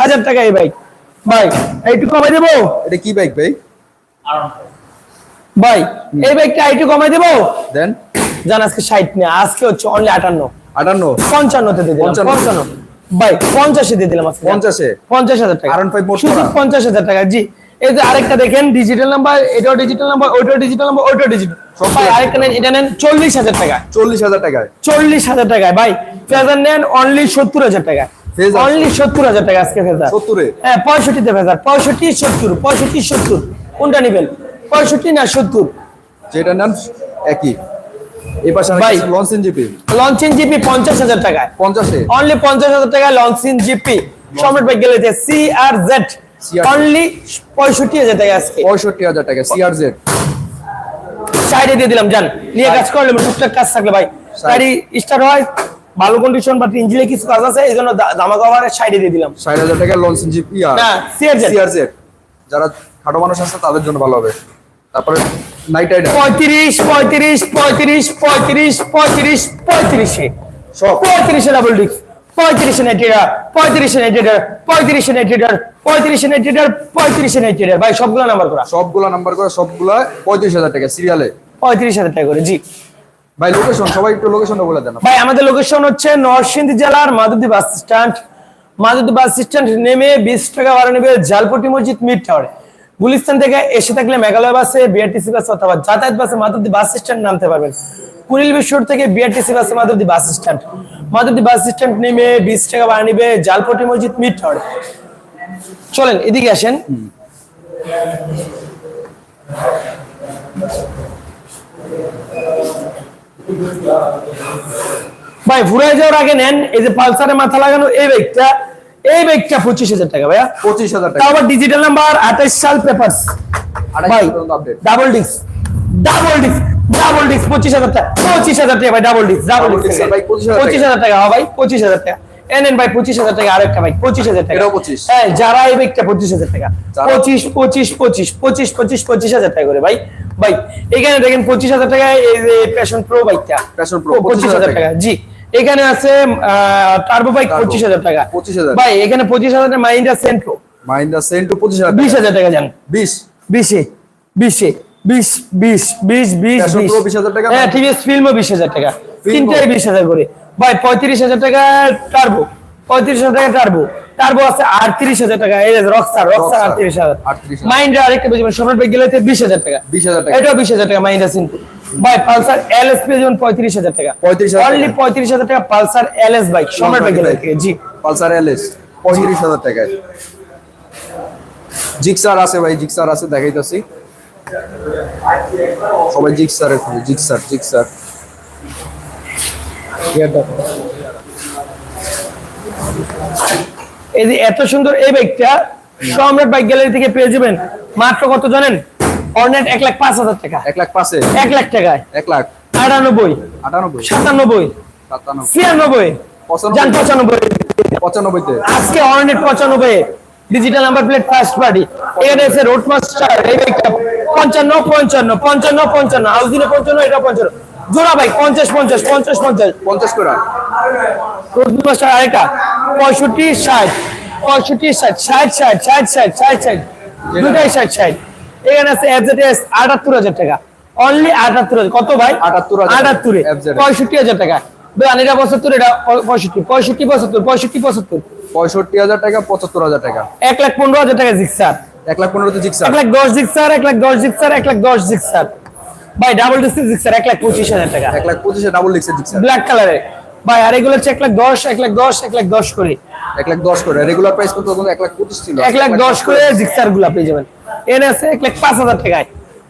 হাজার টাকা এই বাইক ভাই একটু কমাই দেবো? এটা কি বাইক ভাই? ভাই এই বাইকটা একটু কমাই দেবো? দেন। জান আজকে ষাট নেই আজকে হচ্ছে অনলি আটান্ন। আটান্ন। পঞ্চান্নতে দিয়ে দিলাম পঞ্চান্ন। ভাই পঞ্চাশে দিয়ে দিলাম আজকে। পঞ্চাশে? পঞ্চাশ হাজার টাকা। R15 মোট শুধু? পঞ্চাশ হাজার টাকা। জি এই যে আরেকটা দেখেন ডিজিটাল নাম্বার এটাও ডিজিটাল নাম্বার ওইটাও ডিজিটাল নাম্বার ওইটাও ডিজিটাল ভাই আরেকটা নেন এটা নেন চল্লিশ হাজার টাকা। চল্লিশ হাজার টাকায়। চল্লিশ হাজার টাকায়। ভাই ফেজার নেন অনলি সত্তর হাজার টাকা? অনলি সত্তর। হাজার টাকা আজকে ফেজার। সত্তরে? হ্যাঁ পঁয়ষট্টিতে ফেজার পঁয়ষট্টি সত্তর পঁয়ষট্টি সত্তর। কোনটা নেবেন? পঁয়ষট্টি না সত্তর? যেটা নেন একই। সম্রাট ভাই গেলে সি আর জেড অনলি পঁয়ষট্টি হাজার টাকা আজকে। পঁয়ষট্টি হাজার টাকা সিআরজেড সাইডে দিয়ে দিলাম জান নিয়ে কাজ করলে টুকটাক কাজ থাকলে ভাই। গাড়ি স্টার্ট হয়। ভালো কন্ডিশন বাট ইঞ্জিনে কিছু কাজ আছে এই জন্য দামা কভারের সাইডে দিয়ে দিলাম। ষাট হাজার টাকা CRZ সিআরজেড যারা খাটো মানুষ আছে তাদের জন্য ভালো হবে। তারপরে নাইট রাইডার পঁয়ত্রিশ পঁয়ত্রিশ পঁয়ত্রিশ পঁয়ত্রিশ পঁয়ত্রিশ পঁয়ত্রিশে। পঁয়ত্রিশে ডাবল ডিস্ক পঁয়ত্রিশে নাইটেডার পঁয়ত্রিশে নাইটেডার পঁয়ত্রিশে নাইটেডার পঁয়ত্রিশে নাইটেডার পঁয়ত্রিশে নাইটেডার ভাই সবগুলো নাম্বার করা। সবগুলা নাম্বার করে সবগুলা পঁয়ত্রিশ হাজার টাকা সিরিয়ালে পঁয়ত্রিশ হাজার টাকা করে জি। ভাই লোকেশন সবাই একটু লোকেশনটা বলে দেন। ভাই, আমাদের লোকেশন হচ্ছে নরসিংদী জেলার মাধুদী বাস স্ট্যান্ড মাধুদী বাস স্ট্যান্ড নেমে বিশ টাকা ভাড়া নেবে জালপটি মসজিদ মিড টাওয়ারে গুলিস্তান থেকে এসে থাকলে মেঘালয় বাসে বিআরটিসি বাস অথবা যাতায়াত বাসে মাধুদী বাস স্ট্যান্ড নামতে পারবেন। কুড়িল বিশ্বর থেকে বিআরটিসি বাসে মাধুদী বাস স্ট্যান্ড মাধুদী বাস স্ট্যান্ড নেমে বিশ টাকা ভাড়া নেবে জালপটি মসজিদ মিড টাওয়ারে চলেন, এদিকে আসেন। ভাই ঘুরাই যাওয়ার আগে নেন এই যে পালসারে মাথা লাগানো এই বাইকটা এই বাইকটা পঁচিশ হাজার টাকা ভাইয়া। পঁচিশ হাজার টাকা। আবার ডিজিটাল নাম্বার আঠাশ সাল পেপারস ভাই double disc double disc double disc পঁচিশ হাজার টাকা পঁচিশ হাজার টাকা ভাই ডাবল ডিস্ক ডাবল ডিস্ক ভাই, 25,000 পঁচিশ হাজার টাকা হ্যাঁ ভাই পঁচিশ হাজার টাকা। এনেন ভাই পঁচিশ হাজার টাকা আরেকটা ভাই পঁচিশ হাজার টাকা। 25 হ্যাঁ যারা এই বাইকটা পঁচিশ হাজার টাকা। পঁচিশ পঁচিশ পঁচিশ পঁচিশ পঁচিশ পঁচিশ হাজার টাকা করে ভাই। ভাই এখানে দেখেন পঁচিশ হাজার টাকা এই যে প্যাশন প্রো বাইকটা। Passion Pro, পঁচিশ হাজার টাকা। জি। এখানে আছে টার্বো বাইক পঁচিশ হাজার টাকা। 25,000 ভাই এখানে পঁচিশ হাজার টাকা মাইন্ডা সেন্ট্রো মাহিন্দ্রা সেন্টু পঁচিশ হাজার বিশ হাজার টাকা যান বিশ। বিশে বিশে। বিশ বিশ বিশ বিশ বিশ। 20,000 টাকা? হ্যাঁ আছে ফিল্মও বিশ হাজার টাকা। তিনটাই বিশ হাজার করে। ভাই পঁয়ত্রিশ হাজার টাকা টার্বো পঁয়ত্রিশ হাজার টাকা টার্বো টার্বো আছে আটত্রিশ হাজার টাকা। এই রক্সার রক্সার আটত্রিশ হাজার। 38,000 মাইন্ডা আরেকটা বুঝবেন সম্রাট বাইক গেলে বিশ হাজার টাকা। 20,000 টাকা। এটাও বিশ হাজার টাকা মাইন্ডা সিম্পল ভাই পালসার এল এস পেয়ে যেমন পঁয়ত্রিশ হাজার টাকা। 35,000 টাকা। অনলি পঁয়ত্রিশ হাজার টাকা Pulsar L S bike Samrat bike গেলে থেকে জি। পালসার এলএস পঁয়ত্রিশ হাজার টাকায়। জিক্সার আছে ভাই জিক্সার আছে দেখাইতেছি। সবাই জিক্সারের খুবই জিক্সার জিক্সার। এই যে এত সুন্দর এই বাইকটা সম্রাট বাইক গ্যালারি থেকে পেয়ে যাবেন। মাত্র কত জানেন? অর্নেট এক লাখ পাঁচ হাজার টাকা। এক লাখ পাঁচে? এক লাখ টাকায়। এক লাখ। আটানব্বই। আটানব্বই। সাতানব্বই। সাতানব্বই। ছিয়ানব্বই। পঁচানব্বই। পঁচানব্বই। আজকে অর্নেট পঁচানব্বই। Digital number plate first party এখানে এসে রোড মাস্টার এই বাইকটা পঞ্চান্ন পঞ্চান্ন পঞ্চান্ন পঞ্চান্ন হাউজিনে পঞ্চান্ন এটা পঞ্চান্ন। জোড়া বাইক পঞ্চাশ পঞ্চাশ পঞ্চাশ পঞ্চাশ। পঞ্চাশ করে। রোড মাস্টার আরেকটা পঁয়ষট্টি ষাট পঁয়ষট্টি ষাট ষাট ষাট ষাট ষাট ষাট ষাট দুটাই ষাট ষাট। এখানে আছে এফজেডএস আটাত্তর হাজার টাকা। অনলি আটাত্তর হাজার কত ভাই? 78,000 আটাত্তরে FZS পঁয়ষট্টি হাজার টাকা। বেআন এটা পঁচাত্তর এটা পঁয়ষট্টি পঁয়ষট্টি পঁচাত্তর পঁয়ষট্টি পঁচাত্তর পঁয়ষট্টি হাজার টাকা পঁচাত্তর হাজার টাকা এক লাখ পনেরো হাজার টাকা জিক্সার এক লাখ পনেরোতে জিক্সার এক লাখ দশ জিক্সার এক লাখ দশ জিক্সার এক লাখ দশ জিক্সার ভাই ডাবল ডিস্ক জিক্সার এক লাখ পঁচিশ হাজার টাকা এক লাখ পঁচিশে ডাবল লিখছে জিক্সার ব্ল্যাক কালারে ভাই আর এগুলো হচ্ছে এক লাখ দশ এক লাখ দশ এক লাখ দশ করে এক লাখ দশ করে রেগুলার প্রাইস কত এক লাখ পঁচিশ ছিল এক লাখ দশ করে জিক্সারগুলা পেয়ে যাবেন এনে আছে এক লাখ পাঁচ হাজার টাকায়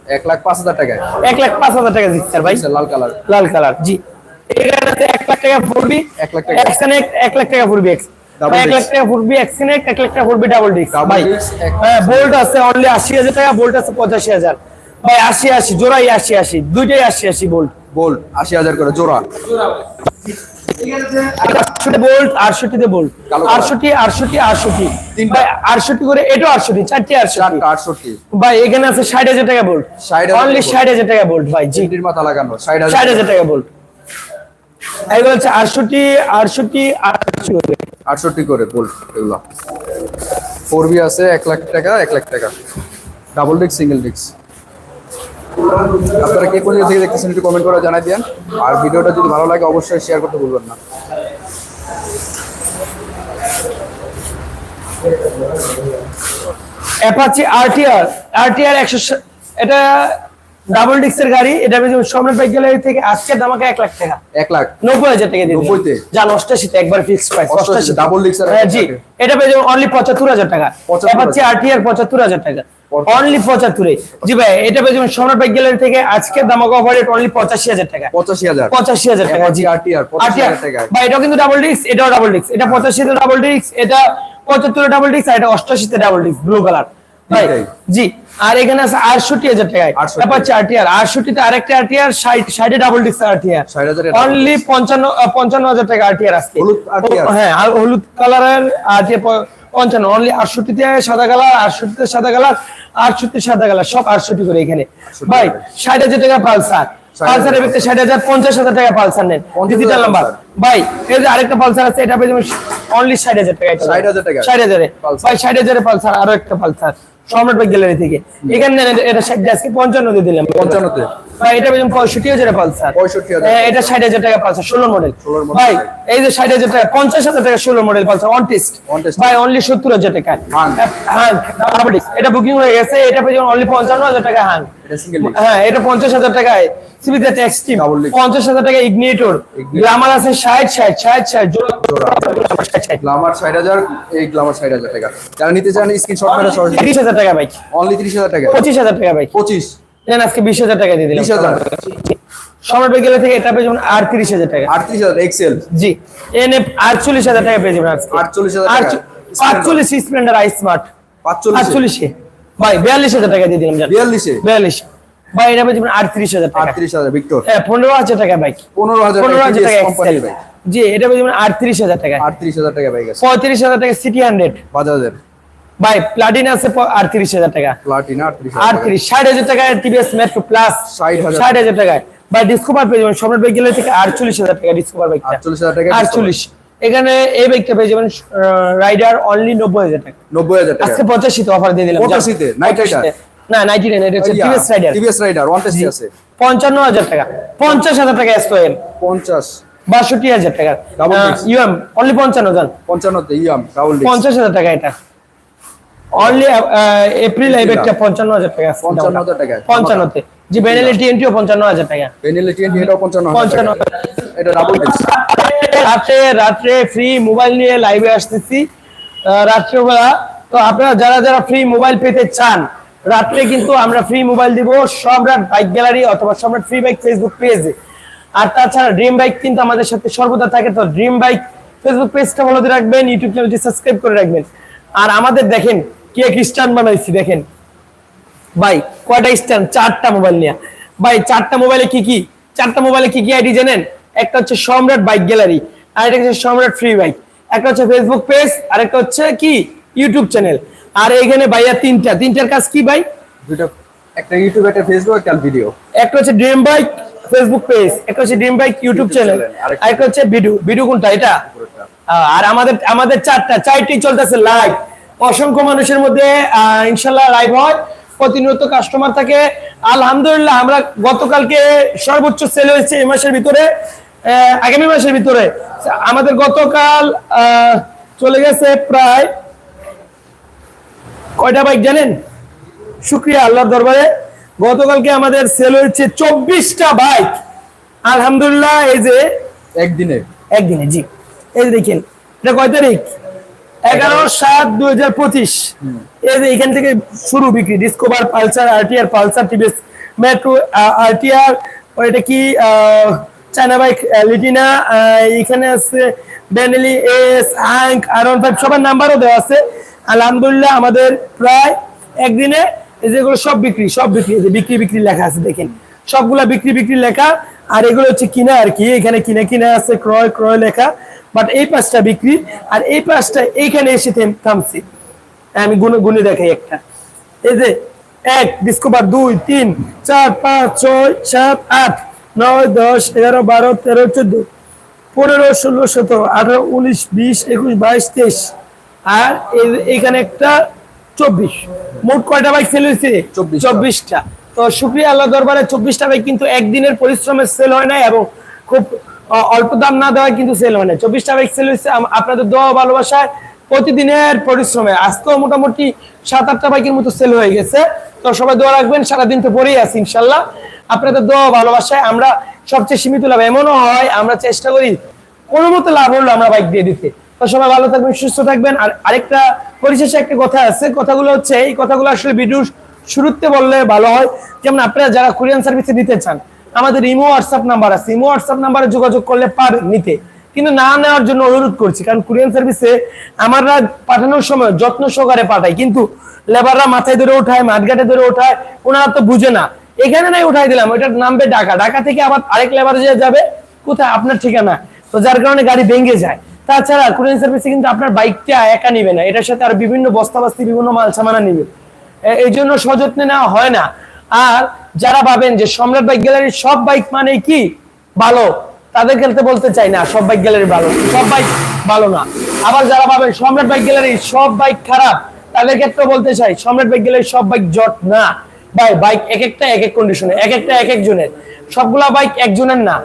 এক লাখ পাঁচ হাজার টাকায় এক লাখ পাঁচ হাজার টাকা জিক্সার ভাই লাল কালার লাল কালার জি এখানে আছে লাখ টাকা ফুরবি। এক লাখ টাকা। এক্সনেক এক লাখ টাকা ফুরবি এক্স Double লাখ টাকা ফুরবি এক্সনেক এক লাখ টাকা ফুরবি ডাবল ডিস্ক ভাই হ্যাঁ বোল্ট আছে অনলি টাকা বোল্ট আছে ভাই জোড়াই দুইটাই বোল্ট করে জোড়া। বোল্ট আটষট্টিতে বোল্ট আটষট্টি আটষট্টি আটষট্টি। ভাই আটষট্টি করে এটাও আটষট্টি চারটি আটষট্টি। চারটা আটষট্টি। ভাই এখানে আছে ষাট হাজার টাকা বোল্ট 60,000 অনলি ষাট হাজার টাকা বোল্ট ভাই জি। মাথা লাগানো ষাট হাজার টাকা। বোল্ট এগুলো হচ্ছে আটষট্টি আটষট্টি আটষট্টি করে। আটষট্টি করে এগুলো। ফোর বি আছে এক লাখ টাকা এক লাখ টাকা। ডাবল ডিক্স সিঙ্গেল ডিক্স আপনারা কে কোন থেকে দেখতেছেন একটু কমেন্ট করে জানাই দেন আর ভিডিওটা যদি ভালো লাগে অবশ্যই শেয়ার করতে ভুলবেন না। অ্যাপাচি আরটিআর আরটিআর একশো এটা ডাবল ডিক্সের গাড়ি এটা পেয়েছে সম্রাট বাইক গ্যালারি থেকে আজকে দামাকে এক লাখ টাকা। এক লাখ। নব্বই হাজার টাকা দিয়ে নব্বইতে? যান অষ্টাশিতে একবার ফিক্সড প্রাইস 88 অষ্টাশি double disc হ্যাঁ জি। এটা পেয়ে অনলি পঁচাত্তর হাজার টাকা। 75,000 অ্যাপাচি আরটিআর পঁচাত্তর হাজার টাকা। পঁচাত্তর। অনলি পঁচাত্তরে। জি ভাই এটা পেয়ে যাবেন সম্রাট বাইক গ্যালারি থেকে আজকে দামাকা অফার রেট অনলি হাজার টাকা। পঁচাশি হাজার। পঁচাশি হাজার টাকা জি। RTR, 85,000 টাকা। বা এটাও কিন্তু ডাবল ডিস্ক এটাও ডাবল ডিস্ক এটা পঁচাশিতে ডাবল ডিস্ক এটা পঁচাত্তরে ডাবল ডিস্ক আর এটা অষ্টাশিতে ডাবল ডিস্ক ব্লু কালার ভাই। জি। আর এখানে আছে আটষট্টি হাজার টাকায়। 68 অ্যাপাচি আরটিআর আটষট্টিতে আরেকটা আরটিআর ষাট ষাটে ডাবল ডিস্ক আরটিআর অনলি পঞ্চান্ন পঞ্চান্ন হাজার টাকা আরটিআর হ্যাঁ আর হলুদ কালারের আরটিআর পঞ্চান্ন। অনলি আটষট্টিতে সাদা কালার আটষট্টিতে সাদা কালার আটষট্টি সাদা কালার সব আটষট্টি করে এখানে। ভাই ষাট হাজার টাকা পালসার। পালসারের ভিতরে ষাট হাজার পঞ্চাশ হাজার টাকা পালসার নেন। 50,000 ডিজিটাল নাম্বার ভাই এই যে আরেকটা পালসার আছে এটা পেয়ে অনলি ষাট হাজার টাকা 60,000 টাকা? ষাট হাজারে। ভাই ষাট হাজারে পালসার আরও একটা পালসার। সম্রাট গ্যালারি থেকে। এখানে এটা- আজকে পঞ্চান্ন দিয়ে দিলাম। পঞ্চান্নতে। ভাই এটা পেয়ে যাবেন পঁয়ষট্টি পালসার 65,000 এটা হাজার টাকা পালসার ষোলো মডেল ভাই এই যে ষাট হাজার টাকা পঞ্চাশ হাজার টাকা ষোলো মডেল পালসার অন টেস্ট ভাই অনলি সত্তর হাজার টাকা। হ্যাঁ এটা বুকিং হয়ে গেছে এটা পেয়ে অনলি পঞ্চান্ন হাজার টাকা হ্যাঁ এটা হাজার টাকায়। সিবিতে ট্যাক্স টিম Double disc। পঞ্চাশ হাজার টাকা ইগনিটর Ignitor। গ্লামার আছে জোড়া। গ্লামার এই গ্লামার হাজার টাকা। যারা নিতে চান স্ক্রিনশট মেরে টাকা বাইক অনলি তিরিশ হাজার টাকা। পঁচিশ হাজার টাকা বাইক পঁচিশ। দেন আজকে বিশ হাজার টাকা দিয়ে দিলাম। বিশ হাজার। সম্রাট গেলে থেকে এটা পেয়ে যাবেন আটত্রিশ হাজার টাকা। আটত্রিশ হাজার এক্সেল জি। এনে আটচল্লিশ হাজার টাকা পেয়ে যাবেন আজকে। 48,000 টাকা। আটচ- আটচল্লিশ স্প্লেন্ডার আই স্মার্ট পাঁচচল্লিশ। আটচল্লিশে ভাই বিয়াল্লিশ হাজার টাকা দিয়ে দিলাম জান। বিয়াল্লিশে। বিয়াল্লিশ। ভাই এটা পেয়ে যাবেন আটত্রিশ হাজার টাকা। আটত্রিশ হাজার ভিক্টর হ্যাঁ পনেরো হাজার টাকা বাইক পনেরো হাজার পনেরো হাজার টাকা এক্সেল বাইক জি এটা পেয়ে যাবেন আটত্রিশ হাজার টাকা। আটত্রিশ হাজার টাকা বাইক আছে। পঁয়ত্রিশ হাজার টাকা সিটি হান্ড্রেড বাজাজের। ভাই প্লাটিনা আছে আটত্রিশ হাজার টাকা। প্লাটিনা আটত্রিশ হাজার টাকা। আটত্রিশ ষাট হাজার টাকায় টিভিএস মেট্রো প্লাস 60,000 ষাট হাজার টাকায়। বা ডিসকভার পেয়ে যাবেন। সম্রাট বাইক গেলে থেকে আটচল্লিশ হাজার টাকা ডিসকভার বাইকটা 48,000 টাকা আটচল্লিশ। এখানে এই বাইকটা পেয়ে যাবেন রাইডার অনলি নব্বই হাজার টাকা। নব্বই হাজার টাকা। আজকে পঁচাশিতে অফার দিয়ে দিলাম। 85 তে, Rider? 85 না নাইনটি নাইন এটা হচ্ছে TVS Raider TVS Raider one tasty আছে। পঞ্চান্ন হাজার টাকা। পঞ্চাশ হাজার টাকা এসপোএম পঞ্চাশ। বাষট্টি হাজার টাকা। ইউএম অনলি পঞ্চান্ন জন। পঞ্চান্নতে ইয়াম ডাবল ডিস্ক পঞ্চাশ হাজার টাকা এটা। অনলি এপ্রিল পঞ্চান্ন হাজার টাকা আছে। 55,000 টাকা। পঞ্চান্নতে। জি বেনেলি টিএনটিও পঞ্চান্ন হাজার টাকা। টিএনটি এটাও। এটা ডাবল রাত্রে রাত্রে ফ্রি মোবাইল নিয়ে লাইভে আসতেছি। রাত্রেবেলা। তো আপনারা যারা যারা ফ্রি মোবাইল পেতে চান রাত্রে কিন্তু আমরা ফ্রি মোবাইল দিব সম্রাট বাইক গ্যালারি অথবা সম্রাট ফ্রি বাইক ফেসবুক পেজে আর তাছাড়া ড্রিম বাইক কিন্তু আমাদের সাথে সর্বদা থাকে। তো ড্রিম বাইক ফেসবুক পেজটা ফলো দিয়ে রাখবেন ইউটিউব চ্যানেলটি সাবস্ক্রাইব করে রাখবেন। আর আমাদের দেখেন কে খ্রিস্টান বানাইছি দেখেন। ভাই কয়টা স্ট্যান্ড চারটা মোবাইল নিয়ে। ভাই চারটা মোবাইলে কি কি? চারটা মোবাইলে কি কি আইডি জানেন? একটা হচ্ছে সম্রাট বাইক গ্যালারি আর একটা হচ্ছে সম্রাট ফ্রি বাইক। একটা হচ্ছে ফেসবুক পেজ আর একটা হচ্ছে কি? ইউটিউব চ্যানেল আর এইখানে ভাইয়া তিনটা। তিনটার কাজ কি ভাই? দুইটা একটা ইউটিউব একটা ফেসবুক একটা ভিডিও একটা হচ্ছে ড্রিম বাইক ফেসবুক পেজ একটা হচ্ছে ড্রিম বাইক ইউটিউব চ্যানেল আর একটা হচ্ছে ভিডিও ভিডিও কোনটা? এটা? আর আমাদের আমাদের চারটা। চারটি চলতেছে লাইভ অসংখ্য মানুষের মধ্যে ইনশাল্লাহ লাইভ হয়। প্রতিনিয়ত কাস্টমার থাকে। আলহামদুলিল্লাহ আমরা গতকালকে সর্বোচ্চ সেল হয়েছে এই মাসের ভিতরে আগামী মাসের ভিতরে। আমাদের গতকাল চলে গেছে প্রায় কয়টা বাইক জানেন? শুক্রিয়া আল্লাহর দরবারে। গতকালকে আমাদের সেল হয়েছে চব্বিশটা বাইক আলহামদুলিল্লাহ এই যে একদিনে। একদিনে জি। এই যে দেখেন এটা কয় তারিখ? এগারো সাত দুই হাজার পঁচিশ। এই যে এখান থেকে শুরু বিক্রি Discover Pulsar RTR Pulsar TVS Metro RTR এটা কি চায়না বাইক লিটিনা এখানে আছে Benelli S Hunk R one five সবার নাম্বারও দেওয়া আছে। আলহামদুলিল্লাহ আমাদের প্রায় একদিনে যেগুলো সব বিক্রি সব বিক্রি বিক্রি বিক্রি লেখা আছে দেখেন। সবগুলা বিক্রি বিক্রি লেখা। আর এগুলো হচ্ছে কিনা আর কি এখানে কিনা কিনা আছে ক্রয় ক্রয় লেখা। বাট এই পাঁচটা বিক্রি আর এই পাঁচটা এইখানে এসে থেম- থামছি। আমি গুনে গুনে দেখাই একটা। এই যে এক ডিসকোভার দুই তিন চার পাঁচ ছয় সাত আট নয় দশ এগারো বারো তেরো চোদ্দ পনেরো ষোলো সতেরো আঠারো উনিশ বিশ একুশ বাইশ তেইশ। আর এইখানে একটা চব্বিশ। মোট কয়টা বাইক সেল হয়েছে? চব্বিশটা। তো শুক্রিয়া আল্লাহ দরবারে চব্বিশটা বাইক কিন্তু একদিনের পরিশ্রমের সেল হয় না এবং খুব অল্প দাম না দেওয়ায় কিন্তু সেল হয় না চব্বিশটা বাইক সেল হয়েছে আপনাদের দোয়া ভালোবাসায় প্রতিদিনের পরিশ্রমে। আজকেও মোটামুটি সাত, আটটা বাইকের মতো সেল হয়ে গেছে। তো সবাই দোয়া রাখবেন, সারাদিন তো পরেই আছি ইনশাল্লাহ। আপনাদের দোয়া ভালোবাসায় আমরা সবচেয়ে সীমিত লাভ, এমনও হয় আমরা চেষ্টা করি কোনো মতো লাভ হলো আমরা বাইক দিয়ে দিতে। তো সবাই ভালো থাকবেন, সুস্থ থাকবেন। আর আরেকটা পরিশেষে একটা কথা আছে, কথাগুলো হচ্ছে এই কথাগুলো আসলে ভিডিও শুরুতে বললে ভালো হয়। যেমন আপনারা যারা কোরিয়ান সার্ভিসে নিতে চান, আমাদের ইমো হোয়াটসঅ্যাপ নাম্বার আছে। ইমো হোয়াটসঅ্যাপ নাম্বারে যোগাযোগ করলে পারেন নিতে। কিন্তু না নেওয়ার জন্য অনুরোধ করছি, কারণ কোরিয়ান সার্ভিসে আমরা পাঠানোর সময় যত্ন সহকারে পাঠাই। কিন্তু লেবাররা মাথায় ধরে ওঠায় মাঠঘাটে ধরে ওঠায় ওনারা তো বুঝে না। এখানে নাই উঠাই দিলাম ওইটা নামবে ঢাকা। ঢাকা থেকে আবার আরেক লেবার যাবে, কোথায়? আপনার ঠিকানা। তো যার কারণে গাড়ি ভেঙে যায়। তাছাড়া কোরিয়ান সার্ভিসে কিন্তু আপনার বাইকটা একা নিবে না। এটার সাথে আর বিভিন্ন বস্তাবাস্তি, বিভিন্ন মাল সামানা নিবে। এই জন্য সযত্নে নেওয়া হয় না। আর যারা ভাবেন যে সম্রাট বাইক গ্যালারির সব বাইক মানে কি? ভালো। তাদের ক্ষেত্রে বলতে চাই না, সব বাইক গ্যালারি ভালো। সব বাইক ভালো না। আবার যারা ভাবেন সম্রাট বাইক গ্যালারির সব বাইক খারাপ, তাদের ক্ষেত্রে বলতে চাই, সম্রাট বাইক গ্যালারির সব বাইক জট না। ভাই, বাইক এক একটা, এক এক কন্ডিশনে এক একটা, এক একজনের সবগুলা বাইক একজনের না।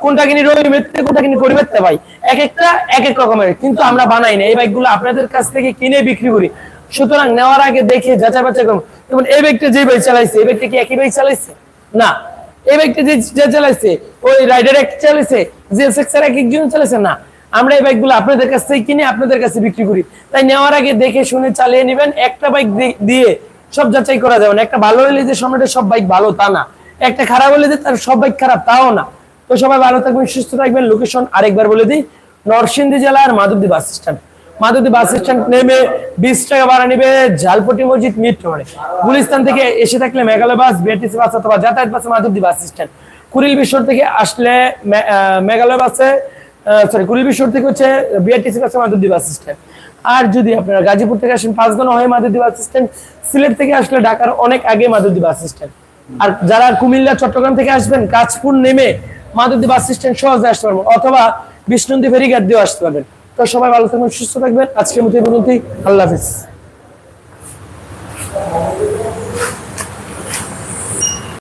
কোনটা কিনি রবি মেত্রে, কোনটা কিনি পরিবেত্তে ভাই। এক একটা, এক এক রকমের। কিন্তু আমরা বানাই না। এই বাইকগুলো আপনাদের কাছ থেকে কিনে বিক্রি করি। সুতরাং নেওয়ার আগে দেখে যাচাই বাছাই করুন। যেমন এই বাইকটা যে বাইক চালাইছে, এই বাইকটা কি একই বাইক চালাইছে? না। এই যে যে চালাইছে, ওই রাইডার এক চালাইছে যে সেক্সর এক একজন চালাইছে, না। আমরা এই বাইকগুলো আপনাদের কাছ থেকে কিনে আপনাদের কাছে বিক্রি করি। তাই নেওয়ার আগে দেখে শুনে চালিয়ে নেবেন। একটা বাইক দিয়ে সব যাচাই করা যাবে না। একটা ভালো হলে যে সম্রাটের সব বাইক ভালো, তা না। একটা খারাপ হলে যে তার সব বাইক খারাপ, তাও না। তো সবাই ভালো থাকবেন, সুস্থ থাকবেন। লোকেশন আরেকবার বলে দিই, নরসিংদী জেলার Madhabdi bus stand Madhabdi bus stand নেমে বিশ টাকা ভাড়া নেবে ঝালপটি মসজিদ মিট রোডে গুলিস্তান থেকে এসে থাকলে মেঘালয় বাস বিআরটিসি বাস অথবা যাতায়াত বাসে মাধবদী বাস স্ট্যান্ড। কুড়িল বিশ্বর থেকে আসলে মেঘালয় বাসে সরি কুড়িল বিশ্বর থেকে হচ্ছে বিআরটিসি বাসে মাধবদী বাস স্ট্যান্ড। আর যদি আপনারা গাজীপুর থেকে আসেন, পাঁচগণ হয়ে মাধবদী বাস স্ট্যান্ড। সিলেট থেকে আসলে ঢাকার অনেক আগে মাধবদী বাস স্ট্যান্ড। আর যারা কুমিল্লা, চট্টগ্রাম থেকে আসবেন, কাঁচপুর নেমে মাধবদী বাস স্ট্যান্ড সহজে আসতে পারবেন। অথবা বিষ্ণুন্দী ফেরিঘাট দিয়েও আসতে পারবেন। তো সবাই ভালো থাকবেন সুস্থ থাকবেন। আজকের মতো এই পর্যন্তই। আল্লাহ হাফিজ।